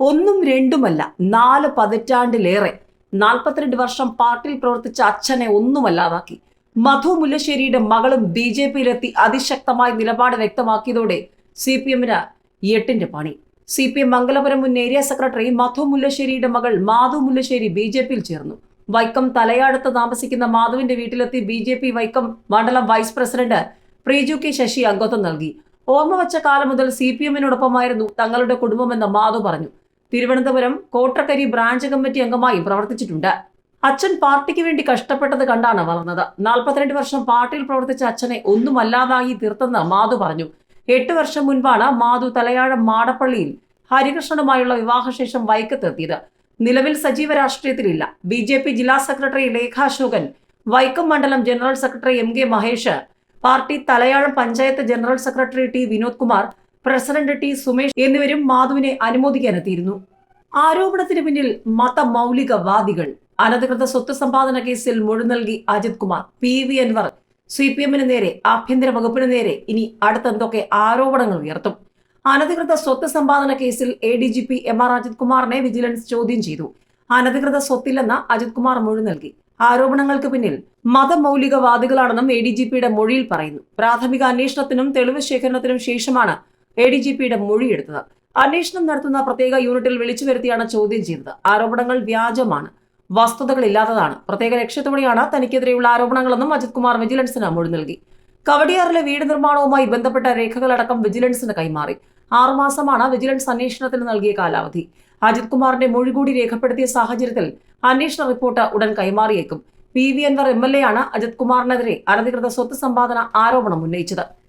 ഒന്നും രണ്ടുമല്ല നാല് പതിറ്റാണ്ടിലേറെ നാൽപ്പത്തിരണ്ട് വർഷം പാർട്ടിയിൽ പ്രവർത്തിച്ച അച്ഛനെ ഒന്നുമല്ലാതാക്കി മധു മുല്ലശ്ശേരിയുടെ മകളും ബി ജെ പിയിലെത്തി അതിശക്തമായ നിലപാട് വ്യക്തമാക്കിയതോടെ സി പി എമ്മിന് എട്ടിന്റെ പണി. സി പി എം മംഗലപുരം മുൻ ഏരിയ സെക്രട്ടറി മധു മുല്ലശ്ശേരിയുടെ മകൾ മാധു മുല്ലശ്ശേരി ബി ജെ പിയിൽ ചേർന്നു. വൈക്കം തലയാടത്ത് താമസിക്കുന്ന മാധുവിന്റെ വീട്ടിലെത്തി ബി ജെ പി വൈക്കം മണ്ഡലം vice president Preeju K Sasi അംഗത്വം നൽകി. ഓർമ്മ വച്ച കാലം മുതൽ സി പി എമ്മിനോടൊപ്പമായിരുന്നു തങ്ങളുടെ കുടുംബമെന്ന് മാധു പറഞ്ഞു. തിരുവനന്തപുരം കോട്ടക്കരി ബ്രാഞ്ച് കമ്മിറ്റി അംഗമായി പ്രവർത്തിച്ചിട്ടുണ്ട്. അച്ഛൻ പാർട്ടിക്ക് വേണ്ടി കഷ്ടപ്പെട്ടത് കണ്ടാണ് വളർന്നത്. നാൽപ്പത്തിരണ്ട് വർഷം പാർട്ടിയിൽ പ്രവർത്തിച്ച അച്ഛനെ ഒന്നുമല്ലാതായി തീർത്തെന്ന് മാധു പറഞ്ഞു. എട്ട് വർഷം മുൻപാണ് മാധു തലയാഴം മാടപ്പള്ളിയിൽ ഹരികൃഷ്ണനുമായുള്ള വിവാഹശേഷം വൈക്കത്തെത്തിയത്. നിലവിൽ സജീവ രാഷ്ട്രീയത്തിലില്ല. ബി ജെ പി ജില്ലാ സെക്രട്ടറി ലേഖ അശോകൻ വൈക്കം മണ്ഡലം general secretary M K Mahesh party Thalayazham panchayat general secretary T Vinod Kumar president T Sumesh എന്നിവരും മാധുവിനെ അനുമോദിക്കാനെത്തിയിരുന്നു. ആരോപണത്തിന് പിന്നിൽ മതമൗലികവാദികൾ. അനധികൃത സ്വത്ത് സമ്പാദന കേസിൽ മൊഴി നൽകി Ajith Kumar P V Anvar C P എമ്മിന് നേരെ ആഭ്യന്തര വകുപ്പിന് നേരെ ഇനി അടുത്തെന്തൊക്കെ ആരോപണങ്ങൾ ഉയർത്തും? അനധികൃത സ്വത്ത് സമ്പാദന കേസിൽ A D G P M R Ajith കുമാറിനെ വിജിലൻസ് ചോദ്യം ചെയ്തു. അനധികൃത സ്വത്തില്ലെന്ന് അജിത് കുമാർ മൊഴി നൽകി. ആരോപണങ്ങൾക്ക് പിന്നിൽ മതമൗലികവാദികളാണെന്നും എ ഡി ജി പിയുടെ മൊഴിയിൽ പറയുന്നു. പ്രാഥമിക അന്വേഷണത്തിനും തെളിവ് ശേഖരണത്തിനും ശേഷമാണ് എ ഡി ജി പിയുടെ മൊഴിയെടുത്തത്. അന്വേഷണം നടത്തുന്ന പ്രത്യേക യൂണിറ്റിൽ വിളിച്ചു വരുത്തിയാണ് ചോദ്യം ചെയ്തത്. ആരോപണങ്ങൾ വ്യാജമാണ്. വസ്തുതകളില്ലാത്തതാണ്. പ്രത്യേക ലക്ഷ്യത്തോടെയാണ് തനിക്കെതിരെയുള്ള ആരോപണങ്ങളെന്നും അജിത് കുമാർ വിജിലൻസിന് മൊഴി നൽകി. കവടിയാറിലെ വീട് നിർമ്മാണവുമായി ബന്ധപ്പെട്ട രേഖകളടക്കം വിജിലൻസിന് കൈമാറി. ആറുമാസമാണ് വിജിലൻസ് അന്വേഷണത്തിന് നൽകിയ കാലാവധി. അജിത് കുമാറിന്റെ മൊഴി കൂടി രേഖപ്പെടുത്തിയ സാഹചര്യത്തിൽ അന്വേഷണ റിപ്പോർട്ട് ഉടൻ കൈമാറിയേക്കും. P. V. Anvar M. L. A. ആണ് അജിത് കുമാറിനെതിരെ അനധികൃത സ്വത്ത് സമ്പാദന ആരോപണം ഉന്നയിച്ചത്.